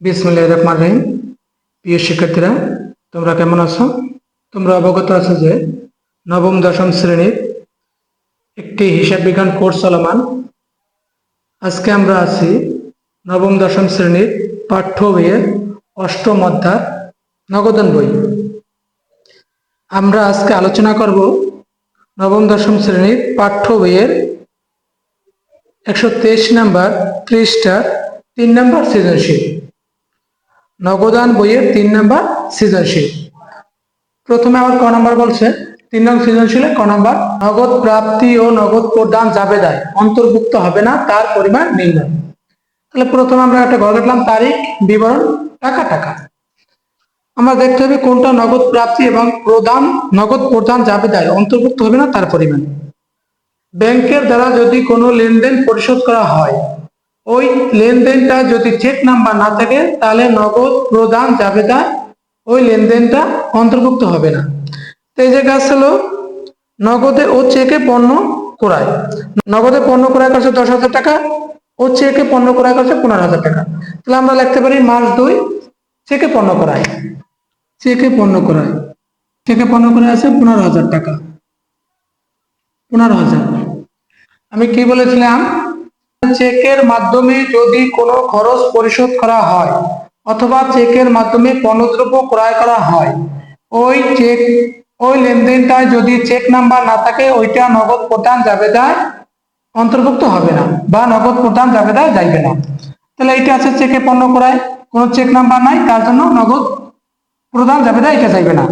বিসমুল্লাহ রহমান রহিম। প্রিয় শিক্ষার্থীরা, তোমরা কেমন আছো? তোমরা অবগত আছো যে নবম, দশম শ্রেণির একটি হিসাব বিজ্ঞান কোর্স চলমান। আজকে আমরা আছি নবম, দশম শ্রেণির পাঠ্য বইয়ের অষ্টম অধ্যায়, নগদন বই। আমরা আজকে আলোচনা করব নবম, দশম শ্রেণির পাঠ্য বইয়ের একশো তেইশ নাম্বার পৃষ্ঠার তিন নাম্বার সৃজনশীল। নগদান বইয়ের তিন নাম্বার সৃজনশীল। প্রথমে আবার ক নাম্বার বলছে? তিন নং সৃজনশীলে ক নাম্বার, নগদ প্রাপ্তি ও নগদ প্রদান যাবে দেয় অন্তর্ভুক্ত হবে না, তার পরিমাণ নির্ণয়। তাহলে প্রথমে আমরা একটা ঘর কাটলাম, তারিখ, বিবরণ, টাকা টাকা। আমরা দেখতে হবে কোনটা নগদ প্রাপ্তি এবং প্রদান, নগদ প্রদান যাবে দেয় অন্তর্ভুক্ত হবে না, তার পরিমাণ। ব্যাংকের দ্বারা যদি কোনো লেনদেন পরিশোধ করা হয় ওই লেনদেনটা যদি চেক নাম্বার না থাকে, তাহলে নগদ প্রদান যাবে জাবেদা ওই লেনদেনটা অন্তর্ভুক্ত হবে না। তো এই যে কাজ হলো নগদে ও চেকে পণ্য ক্রয়। নগদে পণ্য ক্রয় করছে দশ হাজার টাকা, ও চেকে পণ্য ক্রয় করছে পনেরো হাজার টাকা। তাহলে আমরা লিখতে পারি মাস দুই চেকে পণ্য ক্রয়। চেকে পণ্য ক্রয়। চেকে পণ্য ক্রয় আছে পনেরো হাজার টাকা। পনেরো হাজার। আমি কি বলেছিলাম? চেকের মাধ্যমে যদি কোনো খরচ পরিশোধ করা হয় অথবা চেকের মাধ্যমে পণ্যদ্রব্য ক্রয় করা হয়, ওই চেক, ওই লেনদেনটায় যদি চেক নাম্বার না থাকে, ওইটা নগদ প্রদান জাবেদায় অন্তর্ভুক্ত হবে না বা নগদ প্রদান জাবেদায় যাইবে না। তাহলে এটা আছে চেকে পণ্য ক্রয়, কোনো চেক নাম্বার নাই, তার জন্য নগদ প্রদান জাবেদা এটা যাইবে না।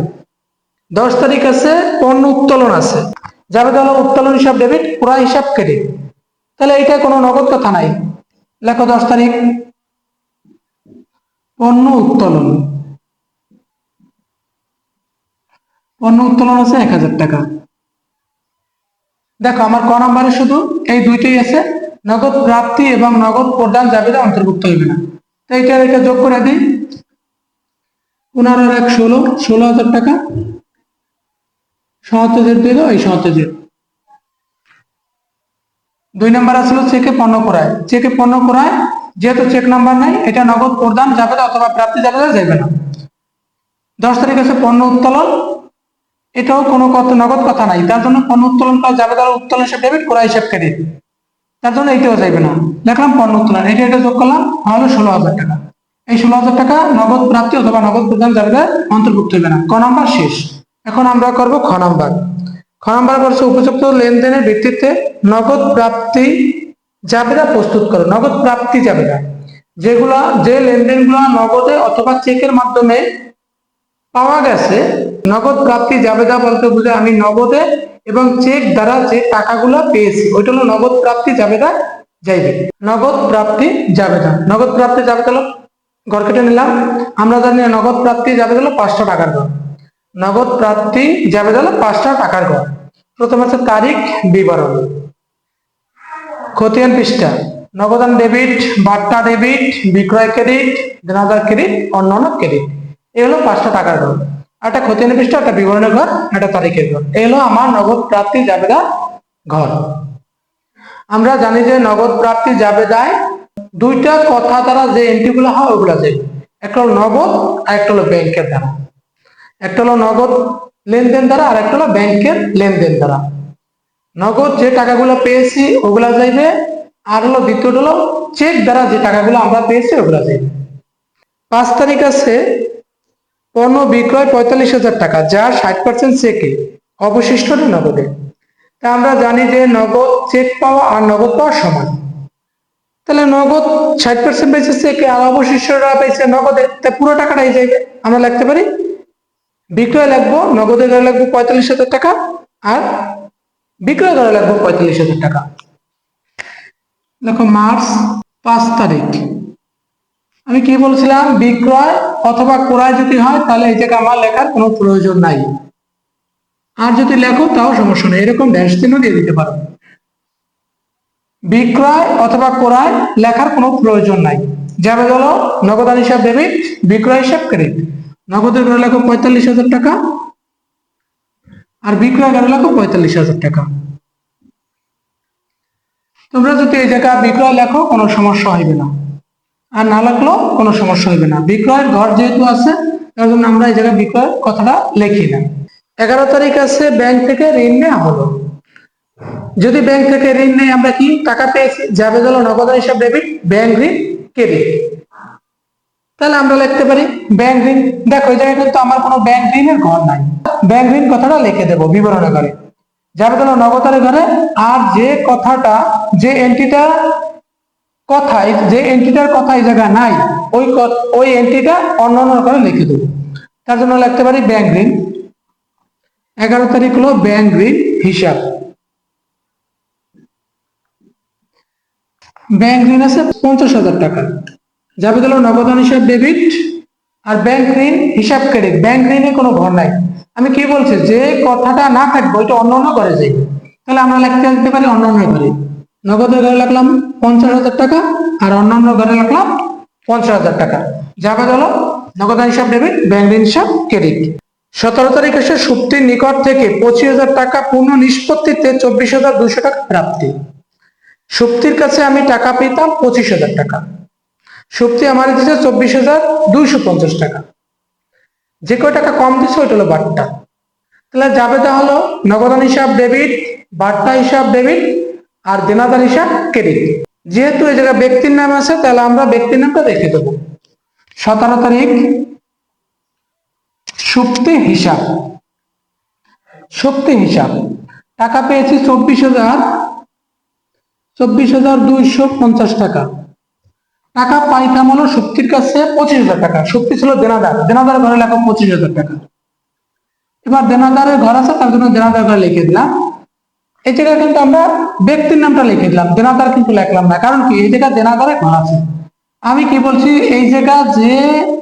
দশ তারিখ আছে, পণ্য উত্তোলন আছে। জাবেদা হলো উত্তোলন হিসাব, ডেবিট, ক্রয় হিসাব, ক্রেডিট। তাহলে এটা কোনো নগদ কথা নাই। লেখো দশ তারিখ। পণ্য উত্তোলন। পণ্য উত্তোলন আছে এক হাজার টাকা। দেখো, আমার ক নাম্বারে শুধু এই দুইটাই আছে। নগদ প্রাপ্তি এবং নগদ প্রদান জাবেদা অন্তর্ভুক্ত হইবে না। তো এইটার এটা যোগ করে দিই। পনেরো এক ষোলো ষোলো হাজার টাকা। সহত্তর দিল এই সহত্তর দুই নাম্বার আসলো চেকে পণ্য ক্রয়। চেকে পণ্য ক্রয়, যেহেতু চেক নাম্বার নাই, এটা নগদ প্রদান যাবে না অথবা প্রাপ্তি যাবে না যাবে না। দশ তারিখ আছে পণ্য উত্তোলন। এটাও কোনো নগদ কথা নাই। তার জন্য পণ্য উত্তোলন করা যাবে তার উত্তোলন হিসাব ডেবিট ক্রয় হিসাব ক্রেডিট তার জন্য এটাও যাবে না। দেখলাম পণ্য উত্তোলন। এটা এটা যোগ করলাম হলো ষোলো হাজার টাকা। এই ষোলো হাজার টাকা নগদ প্রাপ্তি অথবা নগদ প্রদান যাবে অন্তর্ভুক্ত হবে না। ক নাম্বার শেষ। এখন আমরা করব খ নাম্বার। খ নাম্বার উপযুক্ত লেনদেনের ভিত্তিতে নগদ প্রাপ্তি জাবেদা প্রস্তুত করো। নগদ প্রাপ্তি জাবেদা যেগুলা, যে লেনদেনগুলো নগদে অথবা চেকের মাধ্যমে পাওয়া গেছে, নগদ প্রাপ্তি জাবেদা বলতে বুঝে আমি নগদে এবং চেক দ্বারা যে টাকাগুলো পেয়েছি, ওইটা হলো নগদ প্রাপ্তি জাবেদা যাইবে। নগদ প্রাপ্তি জাবেদা নগদ প্রাপ্তি জাবেদা হলো, ঘর কেটে নিলাম। আমরা জানি নগদ প্রাপ্তি জাবেদা হলো পাঁচটা টাকার ঘর। নগদ প্রাপ্তি জাবেদা হলো পাঁচটা টাকার ঘর। প্রথম আছে তারিখ, বিবরণ। খতিয়ান পৃষ্ঠা। নগদান ডেবিট বার্তা ডেবিট বিক্রয় ক্রেডিট দেনাদার ক্রেডিট অন্যান্য ক্রেডিট এই হলো পাঁচটা টাকার ঘর। একটা খতিয়ান পৃষ্ঠা, একটা বিবরণের ঘর একটা তারিখের ঘর। এই হলো আমার নগদ প্রাপ্তি জাবেদা ঘর। আমরা জানি যে নগদ প্রাপ্তি জাবেদায় দুইটা কথা দ্বারা যে এন্ট্রিগুলো হয়, ওগুলো যাবে একটা হলো নগদ, আর একটা হলো ব্যাংকের দ্বারা। একটা হলো নগদ লেনদেন দ্বারা, আর একটা হলো ব্যাংকের লেনদেন দ্বারা। নগদ যে টাকাগুলো পেয়েছি, ওগুলা যাইবে, আর হলো দ্বিতীয়টা হলো চেক দ্বারা যে টাকাগুলো আমরা পেয়েছি, ওগুলা যাইবে। পাঁচ তারিখ আছে, পণ্য বিক্রয় পঁয়তাল্লিশ হাজার টাকা যা ষাট পার্সেন্ট চেকে অবশিষ্টটা নগদে। তা আমরা জানি যে নগদ চেক পাওয়া আর নগদ পাওয়া সমান। তাহলে নগদ ষাট পার্সেন্ট পেয়েছে চেকে আর অবশিষ্টটা পেয়েছে নগদে, তা পুরো টাকাটাই যাইবে, আমরা লিখতে পারি? বিক্রয় লাগবো, নগদে ধরে লাগবো পঁয়তাল্লিশ হাজার টাকা আর বিক্রয় ধরে লাগবো পঁয়তাল্লিশ হাজার টাকা। দেখো মার্চ পাঁচ তারিখ। আমি কি বলছিলাম? বিক্রয় অথবা ক্রয় যদি হয়, তাহলে এই জায়গায় আমার লেখার কোনো প্রয়োজন নাই। আর যদি লেখো, তাও সমস্যা নেই। এরকম ড্যাশ চিহ্ন দিয়ে দিতে পারো। বিক্রয় অথবা ক্রয় লেখার কোনো প্রয়োজন নাই। যাবে হলো নগদান হিসাব ডেবিট বিক্রয় হিসাব ক্রেডিট নগদের ঘরে লেখো পঁয়তাল্লিশ হাজার টাকা আর বিক্রয় ঘরে লেখো পঁয়তাল্লিশ হাজার টাকা। তোমরা যদি এই জায়গা বিক্রয় লেখো, কোনো সমস্যা হইবে না। আর না লাগলেও কোনো সমস্যা হবে না। বিক্রয়ের ঘর যেহেতু আছে, তার জন্য আমরা এই জায়গায় বিক্রয়ের কথাটা লিখি না। এগারো তারিখ আছে, ব্যাংক থেকে ঋণ নেওয়া হলো। যদি ব্যাংক থেকে ঋণ নেই, আমরা কি টাকা পেয়েছি? যাবে হলো নগদ হিসাব ডেবিট ব্যাংক ঋণ ক্রেডিট তাহলে আমরা লিখতে পারি ব্যাংক ঋণ। দেখো, এই জায়গায় কিন্তু আমার কোনো ব্যাংক ঋণের ঘর নাই। ব্যাংক ঋণ কথাটা লিখে দেবো বিবরণে ঘরে। যাবে হলো নগদের ঘরে আর যে কথাটা, যে এন্ট্রিটা কথা এই যে এন্ট্রিটার কথা এই জায়গায় নাই, ওই ওই এন্ট্রিটা অন্য অন্য করে লিখে দেবো। তার জন্য লিখতে পারি ব্যাংক ঋণ। এগারো তারিখ হলো ব্যাংক ঋণ হিসাব। ব্যাংক ঋণ আছে পঞ্চাশ হাজার টাকা। যাবে হলো নগদান হিসাব ডেবিট আর ব্যাংক ঋণ হিসাব ক্রেডিট ব্যাংক ঋণে কোনো ঘর নাই। আমি কি বলছি? যে কথাটা না থাকবে, ওইটা অন্য অন্য ঘরে যাই। তাহলে আমরা লিখতে দিতে পারি অন্য অন্য ঘরে। নগদের ঘরে লাগলাম পঞ্চাশ হাজার টাকা আর অন্যান্য ঘরে লাগলাম পঞ্চাশ হাজার টাকা। যাবে হলো নগদান হিসাব ডেবিট ব্যাংক ঋণ হিসাব ক্রেডিট সতেরো তারিখ এসে সুপ্তির নিকট থেকে পঁচিশ হাজার টাকা পূর্ণ নিষ্পত্তিতে চব্বিশ হাজার দুশো টাকা প্রাপ্তি। সুপ্তির কাছে আমি টাকা পেতাম পঁচিশ হাজার টাকা। সুপ্তি আমার দিচ্ছে চব্বিশ হাজার দুইশো পঞ্চাশ টাকা। যে কয় টাকা কম দিচ্ছে ওইটা হলো বাট্টা। তাহলে জাবেদা হলো নগদান হিসাব ডেবিট, বাট্টা হিসাব ডেবিট, আর দেনাদার হিসাব ক্রেডিট। যেহেতু এই জায়গায় ব্যক্তির নাম আছে, তাহলে আমরা ব্যক্তির নামটা রেখে দেবো। সতেরো তারিখ সুপ্তি হিসাব। সুপ্তি হিসাব। টাকা পেয়েছি চব্বিশ হাজার চব্বিশ হাজার দুইশো পঞ্চাশ টাকা। টাকা পাইতাম হলো শক্তির কাছে পঁচিশ হাজার টাকা। শক্তি ছিল দেনাদার। দেনাদার ঘরে লেখা পঁচিশ হাজার টাকা। এবার দেনাদারের ঘর আছে, তার জন্য দেনাদার ঘরে লিখে দিলাম। এই জায়গায় কিন্তু আমরা ব্যক্তির নামটা লিখে দিলাম। দেনাদার কিন্তু লিখলাম না। কারণ কি? এই জায়গায় দেনাদারের ঘর আছে। আমি কি বলছি? এই জায়গা যে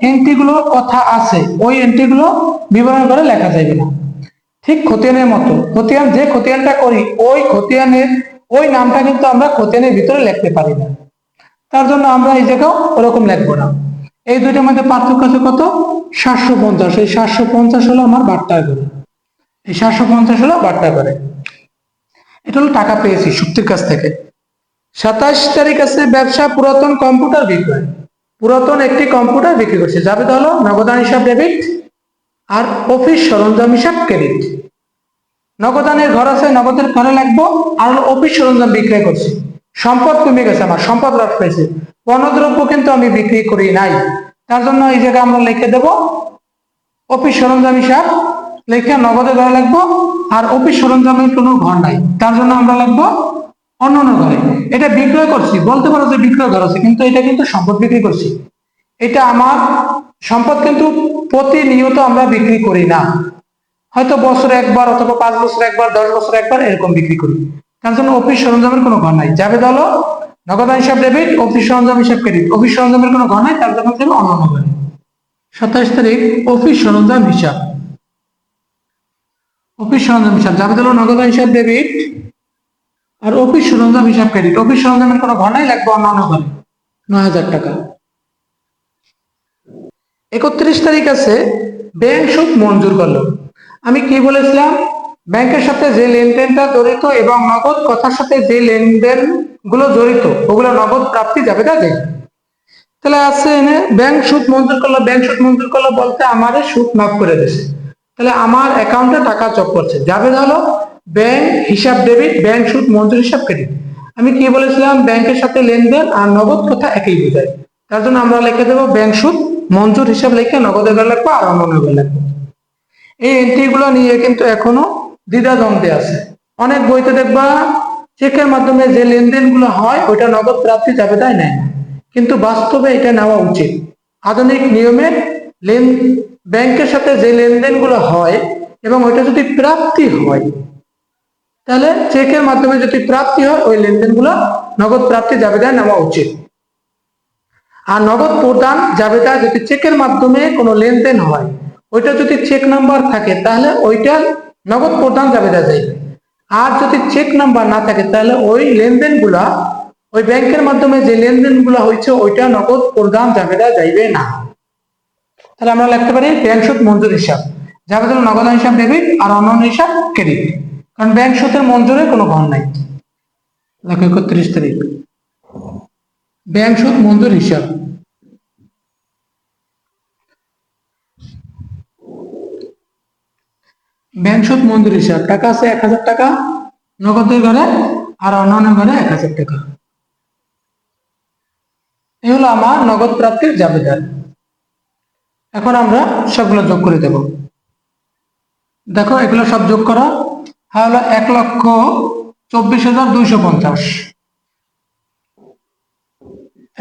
এন্ট্রি গুলোর কথা আছে, ওই এন্ট্রি গুলো বিবরণ করে লেখা যাবে না। ঠিক খতিয়ানের মতো। খতিয়ান যে খতিয়ানটা করি, ওই খতিয়ানের, ওই নামটা কিন্তু আমরা খতিয়ানের ভিতরে লিখতে পারি না। তার জন্য আমরা এই জায়গাও ওরকম লিখব না। এই দুইটার মধ্যে পার্থক্য আছে কত? সাতশো পঞ্চাশ। এই সাতশো পঞ্চাশ হলো আমার বাট্টা করে এই সাতশো পঞ্চাশ হলো বার্তা করে এটা হলো টাকা পেয়েছি শক্তির কাছ থেকে। সাতাশ তারিখ আছে ব্যবসা পুরাতন কম্পিউটার বিক্রয়। পুরাতন একটি কম্পিউটার বিক্রি করছে। যাবে হলো নগদান হিসাব ডেবিট আর অফিস সরঞ্জাম হিসাব ক্রেডিট নগদানের ঘর আছে, নগদের ঘরে লাগবো আর অফিস সরঞ্জাম বিক্রয় করছি। সম্পদ কমে গেছে আমার, সম্পদ হ্রাস পেয়েছে পণ্যদ্রব্য কিন্তু আমি বিক্রি করি নাই। তার জন্য এই জায়গায় আমরা লিখে দেব, অফিস সরঞ্জাম হিসাব, লিখে নগদে ঘরে লাগবো আর অফিস সরঞ্জামের কোনো ঘর নাই। তার জন্য আমরা লিখব অন্য অন্য ঘরে। এটা বিক্রয় করছি, বলতে পারো যে বিক্রয় ঘর আছে কিন্তু এটা কিন্তু সম্পদ বিক্রি করছি। এটা আমার সম্পদ কিন্তু প্রতিনিয়ত আমরা বিক্রি করি না। হয়তো বছরে একবার অথবা পাঁচ বছর একবার, দশ বছর একবার এরকম বিক্রি করি। তার জন্য অফিস সরঞ্জামের কোনো ঘর নাই। যাবে হলো নগদান হিসাব ডেবিট অফিস সরঞ্জাম হিসাব ক্রেডিট অফিস সরঞ্জামের কোনো ঘর নাই, তার জন্য দেবে অন্য অন্য ঘরে সাতাশ তারিখ, অফিস সরঞ্জাম হিসাব। অফিস সরঞ্জাম হিসাব। যাবে হলো নগদান হিসাব ডেবিট আর অফিস সরঞ্জাম হিসাব ক্রেডিট অফিস সরঞ্জামের কোনো ঘর নাই, লাগবে অন্য অন্য ঘরে। নয় হাজার টাকা। একত্রিশ তারিখ আছে, ব্যাংক সুদ মঞ্জুর করল। আমি কি বলেছিলাম? ব্যাংকের সাথে যে লেনদেনটা জড়িত এবং নগদ কথার সাথে যে লেনদেনগুলো জড়িত, ওগুলো নগদ প্রাপ্তি যাবে দেখবে তাহলে আছে এনে, ব্যাংক সুদ মঞ্জুর করল, ব্যাংক সুদ মঞ্জুর করল বলতে আমারে সুদ মাফ করে দিয়েছে তাহলে আমার অ্যাকাউন্টে টাকা চক করছে, যাবে হলো ব্যাংক হিসাব ডেবিট, ব্যাংক সুদ মঞ্জুর হিসাব ক্রেডিট। আমি কি বলেছিলাম, ব্যাংকের সাথে লেনদেন আর নগদ কথা একই বোঝায়। তার জন্য আমরা লিখে দেবো ব্যাংক সুদ মঞ্জুর হিসাব লিখে নগদের বেলা লিখব আর অন্য লিখব। এই এন্ট্রি গুলো নিয়ে কিন্তু এখনও দ্বিধা দ্বন্দ্বে আছে। অনেক বইতে দেখবা, চেকের মাধ্যমে যে লেনদেনগুলো হয়, ওইটা নগদ প্রাপ্তি যাবে, তাই নেয় কিন্তু বাস্তবে এটা নেওয়া উচিত। আধুনিক নিয়মে লেন, ব্যাংকের সাথে যে লেনদেনগুলো হয় এবং ওইটা যদি প্রাপ্তি হয়, তাহলে চেকের মাধ্যমে যদি প্রাপ্তি হয়, ওই লেনদেনগুলো নগদ প্রাপ্তি জাবেদায় নেওয়া উচিত। আর নগদ প্রদান জাবেদা যদি চেকের মাধ্যমে কোনো লেনদেন হয়, ওইটা যদি চেক নাম্বার থাকে, তাহলে ওইটা নগদ প্রদান জাবেদা যাইবে আর যদি চেক নাম্বার না থাকে, তাহলে ওই লেনদেনগুলা ওই ব্যাংকের মাধ্যমে যে লেনদেনগুলা হয়েছে, ওইটা নগদ প্রদান জাবেদা যাইবে না। তাহলে আমরা লিখতে পারি ব্যাংক সুদ মঞ্জুর হিসাব। যাবে হলো নগদ হিসাব ডেবিট আর অন্যান্য হিসাব ক্রেডিট কারণ ব্যাংক সুদের মঞ্জুরের কোনো ঘর নাই। একত্রিশ তারিখ। ব্যাংক সুদ মঞ্জুর হিসাব। ব্যাংক সুদ মঞ্জুর হিসাব। টাকা আছে এক হাজার টাকা নগদের ঘরে আর অন্যান্য ঘরে এক হাজার টাকা। এই হলো আমার নগদ প্রাপ্তির জাবেদার এখন আমরা সবগুলো যোগ করে দেব। দেখো, এগুলো সব যোগ করা। হলো এক লক্ষ চব্বিশ হাজার দুইশো পঞ্চাশ।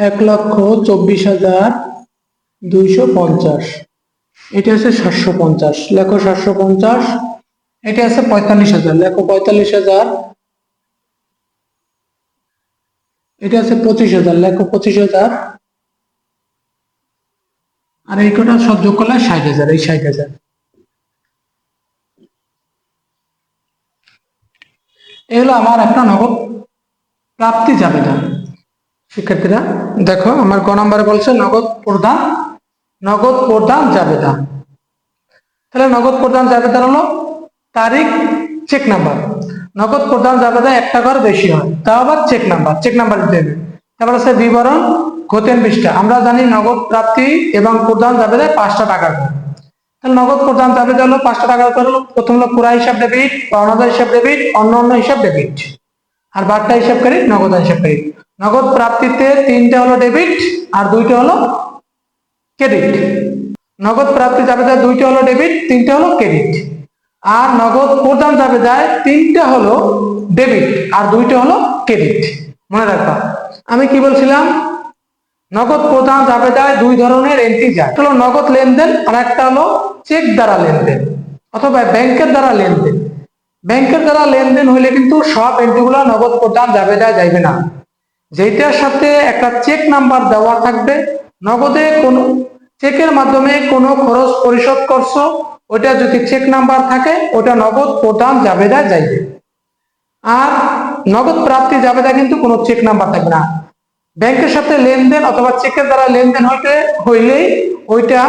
এক লক্ষ চব্বিশ হাজার দুইশো পঞ্চাশ। এটা আছে সাতশো পঞ্চাশ। লেখো সাতশো পঞ্চাশ। এটা আছে পঁয়তাল্লিশ হাজার। লেখো পঁয়তাল্লিশ হাজার। এটা আছে পঁচিশ হাজার। লেখো পঁচিশ হাজার। আর এই কটা সব যোগ করলে ষাট হাজার। এই ষাট হাজার। এই হলো আমার একটা নগদ প্রাপ্তি যাবে না শিক্ষার্থীরা, দেখো আমার ক নম্বরে বলছে, নগদ প্রদান নগদ প্রদান জাবেদা তাহলে নগদ প্রদান জাবেদা হলো তারিখ চেক নাম্বার নগদ প্রদান জাবেদা একটা ঘর বেশি হয়, তাও আবার চেক নাম্বার চেক নাম্বার দেবে তারপর আছে বিবরণ খতেন পৃষ্ঠা। আমরা জানি নগদ প্রাপ্তি এবং প্রদান জাবেদা পাঁচটা টাকার তাহলে নগদ প্রদান জাবেদা হলো পাঁচটা টাকার ঘর হলো প্রথম হলো পুরা হিসাব ডেবিট পাওনাদার হিসাব ডেবিট অন্য অন্য হিসাব ডেবিট আর বারটা হিসাব নগদ হিসাব নগদ প্রাপ্তিতে তিনটা হলো ডেবিট আর দুইটা হলো ক্রেডিট নগদ প্রাপ্তি জাবেদায় দুইটা হলো ডেবিট তিনটা হলো ক্রেডিট আর নগদ প্রদান জাবেদায় তিনটা হলো ডেবিট আর দুইটা হলো ক্রেডিট মনে রাখবা। আমি কি বলছিলাম? নগদ প্রদান জাবেদায় দুই ধরনের এন্ট্রি যায় হলো নগদ লেনদেন, আর একটা হলো চেক দ্বারা লেনদেন, অথবা ব্যাংকের দ্বারা লেনদেন। ব্যাংকের দ্বারা লেনদেন হইলে কিন্তু সব এন্ট্রিগুলো নগদ প্রদান জাবেদায় যাইবে না। যেটার সাথে একটা চেক নাম্বার দেওয়া থাকবে, নগদে কোনো চেকের মাধ্যমে কোনো খরচ পরিশোধ করছ ওটা যদি চেক নাম্বার থাকে ওটা নগদ প্রদান জাবেদায় যাইবে। আর নগদ প্রাপ্তি জাবেদা কিন্তু কোনো চেক নাম্বার থাকবে না। ব্যাংকের সাথে লেনদেন অথবা চেকের দ্বারা লেনদেন হইতে, হইলেই ওইটা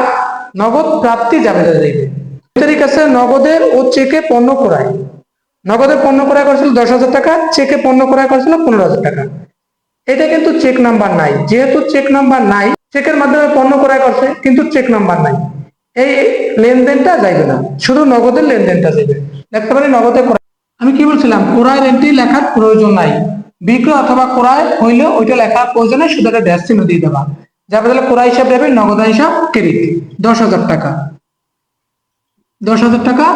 নগদ প্রাপ্তি জাবেদা যাইবে। আছে নগদের ও চেকে পণ্য ক্রয়। নগদে পণ্য ক্রয় করেছিল দশ হাজার টাকা, চেকে পণ্য ক্রয় করেছিল পনেরো হাজার টাকা। এটা কিন্তু চেক নাম্বার নাই। যেহেতু চেক নাম্বার নাই চেকের মাধ্যমে পণ্য ক্রয় করছে, কিন্তু চেক নাম্বার নাই। এই লেনদেনটা যাইবে না। শুধু নগদের লেনদেনটা যাবে দেখতে পারি নগদে আমি কি বলছিলাম? ক্রয়ের এন্ট্রি লেখার প্রয়োজন নাই। বিক্রয় অথবা ক্রয় হইলে ওইটা লেখার প্রয়োজন নেই, শুধু একটা ড্যাশ চিহ্ন দিয়ে দেবা। যাবে তাহলে ক্রয় হিসাব দেবে নগদ হিসাব ক্রেডিট দশ হাজার টাকা। দশ হাজার টাকা,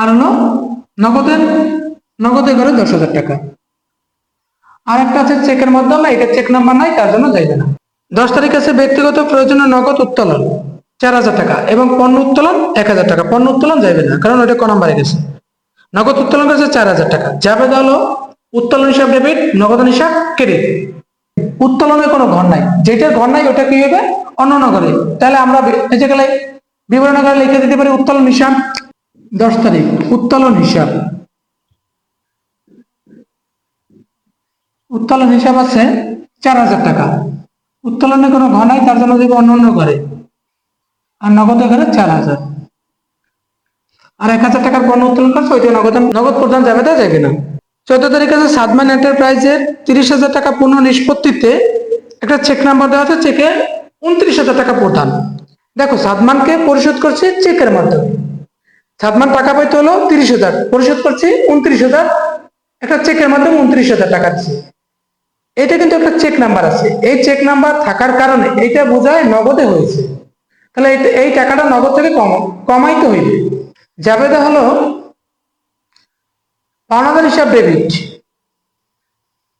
আর হলো নগদের নগদে করে দশ হাজার টাকা। আর একটা আছে চেকের মাধ্যমে, এটা চেক নাম্বার নাই, তার জন্য যাইবে না। দশ তারিখ আছে ব্যক্তিগত প্রয়োজনে নগদ উত্তোলন, চার হাজার টাকা এবং পণ্য উত্তোলন এক হাজার টাকা। পণ্য উত্তোলন যাইবে না, কারণ ওটা ক নাম্বারে গেছে। নগদ উত্তোলন করেছে চার হাজার টাকা। যাবে হলো, উত্তোলন হিসাব ডেবিট নগদ হিসাব ক্রেডিট উত্তোলনের কোনো ঘর নাই। যেটা ঘর নাই, ওটা কি হবে? অন্য নগরে। তাহলে আমরা এই যে গেলে, বিবরণ আকারে লিখে দিতে পারি উত্তোলন হিসাব। দশ তারিখ, উত্তোলন হিসাব। উত্তোলন হিসাব আছে চার হাজার টাকা। উত্তোলনে কোনো ঘর নাই, তার জন্য দেবো অন্য অন্য ঘরে। আর নগদে ঘরে চার হাজার। আর এক হাজার টাকার পণ্য উত্তোলন করছে, ওইটা নগদ নগদ প্রদান যাবে তা যাবে না চোদ্দ তারিখ আছে সাদমান এন্টারপ্রাইজের তিরিশ হাজার টাকা পুনঃ নিষ্পত্তিতে একটা চেক নাম্বার দেওয়া আছে চেকে উনত্রিশ হাজার টাকা প্রদান। দেখো, সাদমানকে পরিশোধ করছে চেকের মাধ্যমে। সাদমান টাকা পাইতে হলো তিরিশ হাজার, পরিশোধ করছে উনত্রিশ হাজার, একটা চেকের মাধ্যমে উনত্রিশ হাজার টাকা দিচ্ছে এটা কিন্তু একটা চেক নাম্বার আছে। এই চেক নাম্বার থাকার কারণে এইটা বোঝায় নগদে হয়েছে। তাহলে এই- এই টাকাটা নগদ থেকে কম কমাইতে হইবে। জাবেদা হলো পাওনাদার হিসাব ডেবিট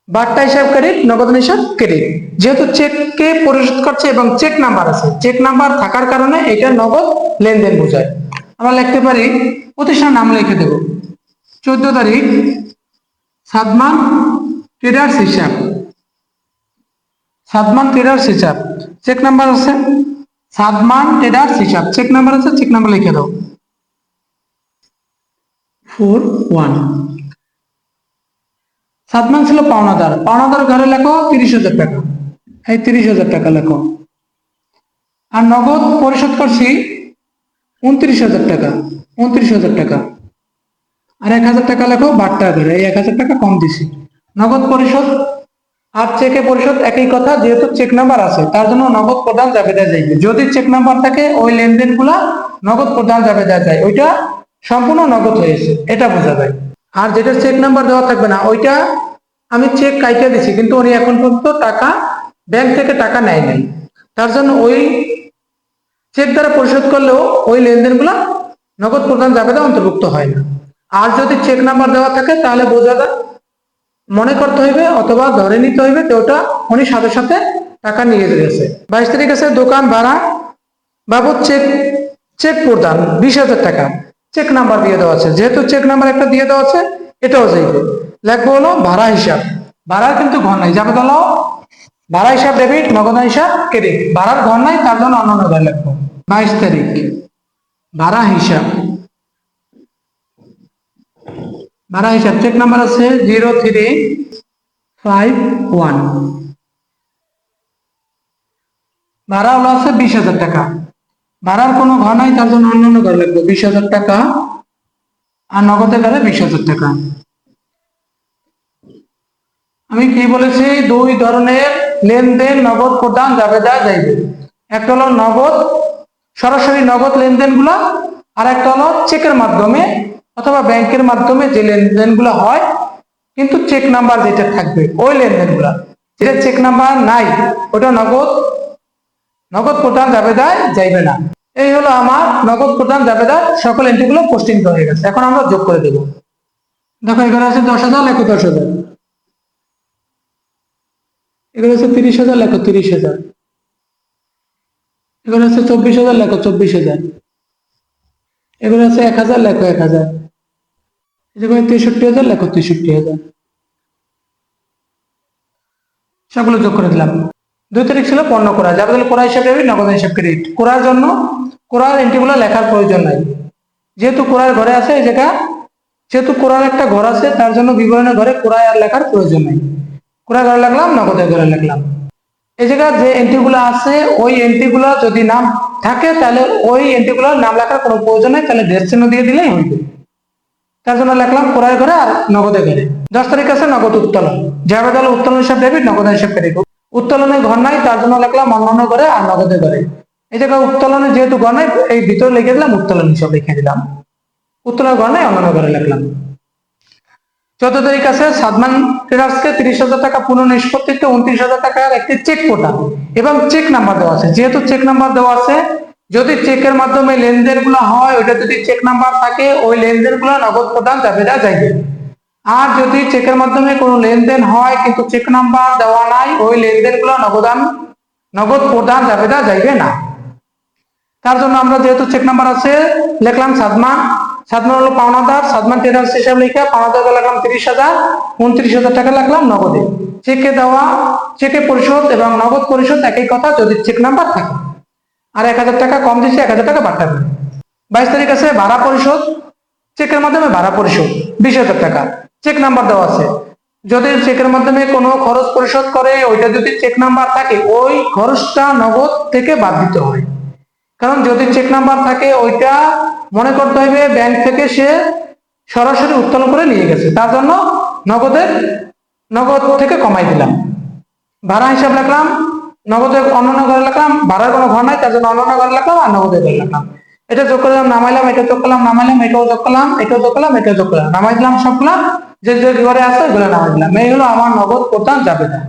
বার্তা হিসাব ক্রেডিট নগদ হিসাব ক্রেডিট যেহেতু চেককে পরিশোধ করছে এবং চেক নাম্বার আছে। চেক নাম্বার থাকার কারণে এটা নগদ লেনদেন বোঝায়। আমরা লিখতে পারি প্রতিষ্ঠান নাম লিখে দেব। চোদ্দ তারিখ, সাদমান ট্রেডার্স হিসাব। সাদমান ট্রেডার্স হিসাব। চেক নাম্বার আছে? সাদমান ট্রেডার্স হিসাব। চেক নাম্বার আছে চেক নাম্বার লিখে দাও। ফোর ওয়ান সাদমান ছিল পাওনাদার। পাওনাদার ঘরে লেখো তিরিশ হাজার টাকা। এই তিরিশ হাজার টাকা লেখো। আর নগদ পরিশোধ করছি উনত্রিশ হাজার টাকা। উনত্রিশ হাজার টাকা। আর এক হাজার টাকা লেখো বাট্টা ঘরে। এই এক হাজার টাকা কম দিছি। নগদ পরিশোধ আর চেকে পরিশোধ একই কথা, যেহেতু চেক নাম্বার আছে, তার জন্য নগদ প্রদান জাবেদা যাইবে যদি চেক নাম্বার থাকে, ওই লেনদেনগুলা নগদ প্রদান জাবেদা যায়। ওইটা সম্পূর্ণ নগদ হয়েছে এটা বোঝা যায়। আর যেটা চেক নাম্বার দেওয়া থাকবে না, ওইটা আমি চেক কাইটে দিছি, কিন্তু উনি এখন পর্যন্ত টাকা ব্যাংক থেকে টাকা নেয় নাই। তার জন্য ওই চেক দ্বারা পরিশোধ করলেও ওই লেনদেনগুলো নগদ প্রদান জাবেদা অন্তর্ভুক্ত হয় না। আর যদি চেক নাম্বার দেওয়া থাকে, তাহলে বোঝা যায় মনে করতে হইবে অথবা ধরে নিতে হইবে যে ওটা উনি সাথে সাথে টাকা নিয়ে গেছে বাইশ তারিখ আছে দোকান ভাড়া বাবদ চেক চেক প্রদান, বিশ হাজার টাকা। চেক নাম্বার দিয়ে দেওয়া আছে। যেহেতু চেক নাম্বার একটা দিয়ে দেওয়া আছে, এটাও যাইবে লাগবে হলো ভাড়া হিসাব। ভাড়ার কিন্তু ঘর নাই। যাবে হলো ভাড়া হিসাব ডেবিট নগদ হিসাব ক্রেডিট ভাড়ার ঘর নাই, তার জন্য অন্য ঘর লাগবে। বাইশ তারিখ। ভাড়া হিসাব। ভাড়া হিসাব চেক নাম্বার আছে জিরো থ্রি ফাইভ ওয়ান। ভাড়া হলো আছে বিশ হাজার টাকা। ভাড়ার কোনো ঘর নাই, তার জন্য অন্য অন্য ঘর লাগবে। বিশ হাজার টাকা আর নগদে গেলে বিশ হাজার টাকা। আমি কি বলেছি? দুই ধরনের লেনদেন নগদ প্রদান যাবে যা যাইবে। একটা হলো নগদ, সরাসরি নগদ লেনদেনগুলা আর একটা হলো চেকের মাধ্যমে অথবা ব্যাংকের মাধ্যমে যে লেনদেনগুলো হয়, কিন্তু চেক নাম্বার যেটা থাকবে, ওই লেনদেনগুলা যেটা চেক নাম্বার নাই, ওটা নগদ নগদ প্রদান জাবেদায় যাইবে না। এই হলো আমার নগদ প্রদান জাবেদার সকল এন্ট্রিগুলো পোস্টিং হয়ে গেছে। এখন আমরা যোগ করে দেব। দেখো, এখানে আছে দশ হাজার, লেখো দশ হাজার। এখানে আছে তিরিশ হাজার, লেখো তিরিশ হাজার। এখানে আছে চব্বিশ হাজার, লেখো চব্বিশ হাজার। এখানে আছে এক হাজার, লেখো এক হাজার। এখানে তেষট্টি হাজার, লেখো তেষট্টি হাজার। যোগ করে দিলাম। দুই তারিখ ছিল, পণ্য করা। হিসাব নগদ হিসাব ক্রেডিট জন্য এন্ট্রিগুলো লেখার প্রয়োজন নাই। যেহেতু কোরার ঘরে আছে যেহেতু একটা ঘর আছে, তার জন্য বিবরণের ঘরে কোরায় আর লেখার প্রয়োজন নাই। কোরা ঘরে লাগলাম, নগদের ঘরে লিখলাম এই জায়গা যে এন্ট্রিগুলো আছে, ওই এন্ট্রিগুলো যদি নাম থাকে, তাহলে ওই এন্ট্রিগুলোর নাম লেখার কোনো প্রয়োজন নেই, তাহলে দেড় চিহ্ন দিয়ে দিলেই হইবে তার জন্য লিখলাম, কোরায় ঘরে আর নগদে ঘরে দশ তারিখ আছে নগদ উত্তোলন। যাবে তাহলে উত্তোলন হিসাব ডেবিট নগদ হিসাব ক্রেডিট উত্তোলনের ঘর নাই তার জন্য লিখলাম অন্যান্য ঘরে আর নগদে ঘরে এই জায়গায় উত্তোলনের যেহেতু ঘর নাই, এই ভিতরে লিখে দিলাম, উত্তোলন হিসাব লিখে দিলাম। উত্তোলনের ঘর নাই অন্যান্য ঘরে লিখলাম। চোদ্দ তারিখ আছে, সাদমান ট্রেডার্সকে তিরিশ হাজার টাকা পুনঃনিষ্পত্তিতে, উনত্রিশ হাজার টাকার একটি চেক কোটা এবং চেক নাম্বার দেওয়া আছে। যেহেতু চেক নাম্বার দেওয়া আছে যদি চেকের মাধ্যমে লেনদেনগুলো হয়, ওইটা যদি চেক নাম্বার থাকে, ওই লেনদেনগুলো নগদ প্রদান যা যাইবে। আর যদি চেকের মাধ্যমে কোনো লেনদেন হয়, কিন্তু চেক নাম্বার দেওয়া নাই, ওই লেনদেনগুলো নগদান, নগদ প্রদান যা যাইবে না। তার জন্য আমরা যেহেতু চেক নাম্বার আছে, লিখলাম সাদমান। সাদমান হলো পাওনাদার। সাদমান ট্রেডার্স হিসাবে লিখে পাওনাদার লিখলাম তিরিশ হাজার, উনত্রিশ হাজার টাকা লাগলাম নগদে। চেকে দেওয়া চেকে পরিশোধ এবং নগদ পরিশোধ একই কথা, যদি চেক নাম্বার থাকে। আর এক হাজার টাকা কম দিচ্ছে, এক হাজার টাকা বাড়তে হবে। বাইশ তারিখ আছে, ভাড়া পরিশোধ। চেকের মাধ্যমে ভাড়া পরিশোধ, বিশ হাজার টাকা। চেক নাম্বার দেওয়া আছে। যদি চেকের মাধ্যমে কোনো খরচ পরিশোধ করে, ওইটা যদি চেক নাম্বার থাকে, ওই খরচটা নগদ থেকে বাদ দিতে হয়। কারণ যদি চেক নাম্বার থাকে, ওইটা মনে করতে হবে ব্যাংক থেকে সে সরাসরি উত্তোলন করে নিয়ে গেছে। তার জন্য নগদের, নগদ থেকে কমাই দিলাম। ভাড়া হিসাব রাখলাম নগদের অন্যান্য ঘরে রাখলাম ভাড়ার কোনো ঘর নাই, তার জন্য ঘরে রাখলাম আর নগদের রাখলাম এটা যোগ করলাম, নামাইলাম এটা যোগ করলাম, নামাইলাম, এটাও যোগ করলাম, এটাও যোগ করলাম, এটাও যোগ করলাম। নামাই দিলাম সবগুলা, যে যে ঘরে আছে ওগুলো নামাই দিলাম। এই হলো আমার নগদ প্রদান যাবে না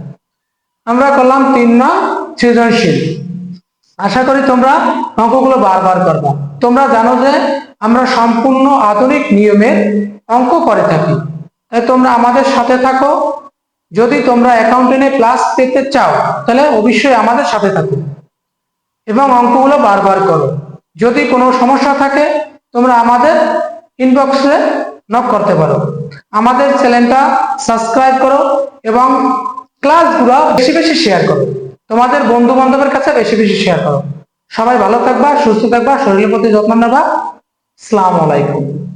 আমরা করলাম তিন নং সৃজনশীল। আশা করি তোমরা অঙ্কগুলো বারবার করবা। তোমরা জানো যে আমরা সম্পূর্ণ আধুনিক নিয়মের অঙ্ক করে থাকি। তাই তোমরা আমাদের সাথে থাকো যদি তোমরা অ্যাকাউন্টেন্টে ক্লাস পেতে চাও, তাহলে অবশ্যই আমাদের সাথে থাকো। এবং অঙ্কগুলো বারবার করো। যদি কোনো সমস্যা থাকে, তোমরা আমাদের ইনবক্সে নক করতে পারো। আমাদের চ্যানেলটা সাবস্ক্রাইব করো এবং ক্লাসগুলো বেশি বেশি শেয়ার করো। তোমাদের বন্ধু বান্ধবের কাছে বেশি বেশি শেয়ার করো। সবাই ভালো থাকবা, সুস্থ থাকবা, শরীরের প্রতি যত্ন নেবা। আসসালামু আলাইকুম।